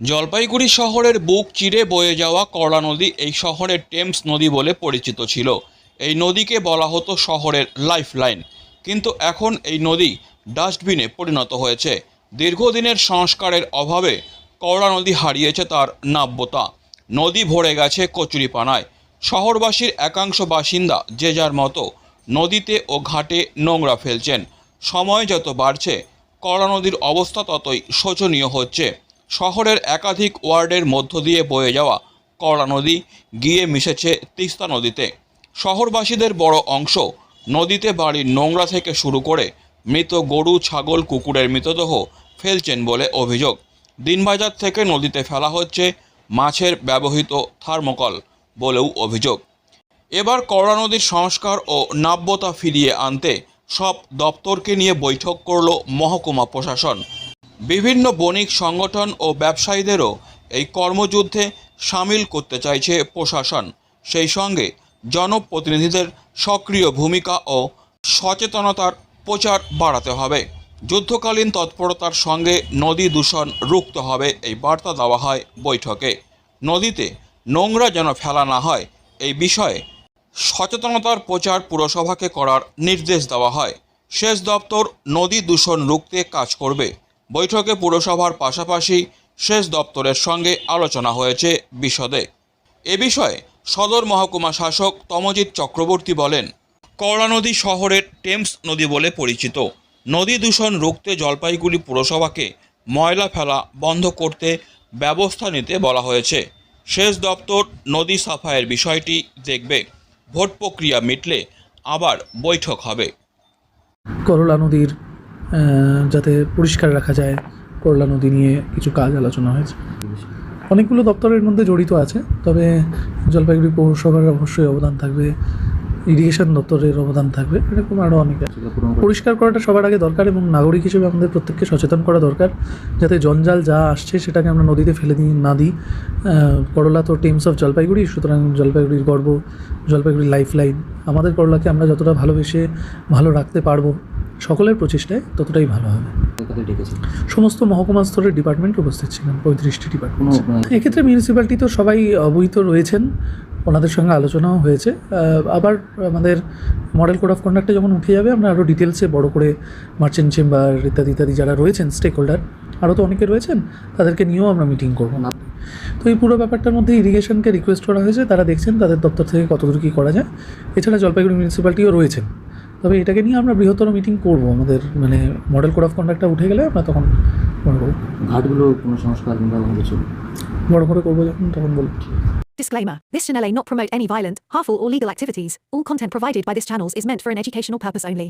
জলপাইগুড়ি শহরের বুক চিরে বয়ে যাওয়া করলা নদী এই শহরের টেমস নদী বলে পরিচিত ছিল। এই নদীকে বলা হতো শহরের লাইফ লাইন কিন্তু এখন এই নদী ডাস্টবিনে পরিণত হয়েছে। দীর্ঘদিনের সংস্কারের অভাবে করলা নদী হারিয়েছে তার নাব্যতা। নদী ভরে গেছে কচুরিপানায়। শহরবাসীর একাংশ বাসিন্দা যে যার মতো নদীতে ও ঘাটে নোংরা ফেলছেন। সময় যত বাড়ছে করলা নদীর অবস্থা ততই শোচনীয় হচ্ছে। শহরের একাধিক ওয়ার্ডের মধ্য দিয়ে বয়ে যাওয়া করলা নদী গিয়ে মিশেছে তিস্তা নদীতে। শহরবাসীদের বড় অংশ নদীতে বাড়ির নোংরা থেকে শুরু করে মৃত গরু, ছাগল, কুকুরের মৃতদেহ ফেলছেন বলে অভিযোগ। দিনবাজার থেকে নদীতে ফেলা হচ্ছে মাছের ব্যবহৃত থার্মোকল বলেও অভিযোগ। এবার করলা নদীর সংস্কার ও নাব্যতা ফিরিয়ে আনতে সব দপ্তরকে নিয়ে বৈঠক করল মহকুমা প্রশাসন। বিভিন্ন বণিক সংগঠন ও ব্যবসায়ীদেরও এই কর্মযুদ্ধে সামিল করতে চাইছে প্রশাসন। সেই সঙ্গে জনপ্রতিনিধিদের সক্রিয় ভূমিকা ও সচেতনতার প্রচার বাড়াতে হবে। যুদ্ধকালীন তৎপরতার সঙ্গে নদী দূষণ রুখতে হবে এই বার্তা দেওয়া হয় বৈঠকে। নদীতে নোংরা যেন ফেলা না হয়, এই বিষয়ে সচেতনতার প্রচার পুরসভাকে করার নির্দেশ দেওয়া হয়। সেচ দপ্তর নদী দূষণ রুখতে কাজ করবে। বৈঠকে পুরসভার পাশাপাশি সেচ দপ্তরের সঙ্গে আলোচনা হয়েছে বিশদে। এ বিষয়ে সদর মহকুমা শাসক তমজিৎ চক্রবর্তী বলেন করলা নদী শহরের টেমস নদী বলে পরিচিত। নদী দূষণ রুখতে জলপাইগুড়ি পুরসভাকে ময়লা ফেলা বন্ধ করতে ব্যবস্থা নিতে বলা হয়েছে। সেচ দপ্তর নদী সাফাইয়ের বিষয়টি দেখবে। ভোট প্রক্রিয়া মিটলে আবার বৈঠক হবে। করলা নদীর যাতে পরিষ্কার রাখা যায়, করলা নদী নিয়ে কিছু কাজ আলোচনা হয়েছে। অনেকগুলো দপ্তরের মধ্যে জড়িত আছে, তবে জলপাইগুড়ি পৌরসভার অবশ্যই অবদান থাকবে, ইরিগেশন দপ্তরের অবদান থাকবে, এরকম আরও অনেক পরিষ্কার করাটা সবার আগে দরকার এবং নাগরিক হিসেবে আমাদের প্রত্যেককে সচেতন করা দরকার, যাতে জঞ্জাল যা আসছে সেটাকে আমরা নদীতে ফেলে দিই, না দিই। করলা তো টিমস অফ জলপাইগুড়ি, সুতরাং জলপাইগুড়ির গর্ব, জলপাইগুড়ির লাইফ লাইন আমাদের করলাকে আমরা যতটা ভালোবেসে ভালো রাখতে পারব সকলের প্রচেষ্টায় ততটাই ভালো হবে। সমস্ত মহকুমা স্তরের ডিপার্টমেন্ট উপস্থিত ছিলেন পঁয়ত্রিশটি ডিপার্টমেন্ট এক্ষেত্রে মিউনিসিপ্যালিটি তো সবাই অবহিত রয়েছেন ওনাদের সঙ্গে আলোচনাও হয়েছে। আবার আমাদের মডেল কোড অফ কন্ডাক্টে যখন উঠে যাবে আমরা আরও ডিটেলসে বড় করে মার্চেন্ট চেম্বার ইত্যাদি ইত্যাদি যারা রয়েছেন স্টেক হোল্ডার আরও তো অনেকে রয়েছেন তাদেরকে নিয়েও আমরা মিটিং করব। না। তো এই পুরো ব্যাপারটার মধ্যে ইরিগেশনকে রিকোয়েস্ট করা হয়েছে তারা দেখছেন তাদের দপ্তর থেকে কতদূর কী করা যায়। এছাড়া জলপাইগুড়ি মিউনিসিপ্যালিটিও রয়েছেন। তবে এটাকে নিয়ে আমরা বৃহত্তর মিটিং করব আমাদের মানে মডেল কোড অফ কন্ডাক্টটা উঠে গেলে আমরা তখন মনে করবো ঘাটগুলো কোনো সংস্কার কিংবা কোনো কিছু বড় করে করবো যখন তখন বলবো Disclaimer This channel may not promote any violent, harmful, or legal activities. All content provided by this channel is meant for an educational purpose only.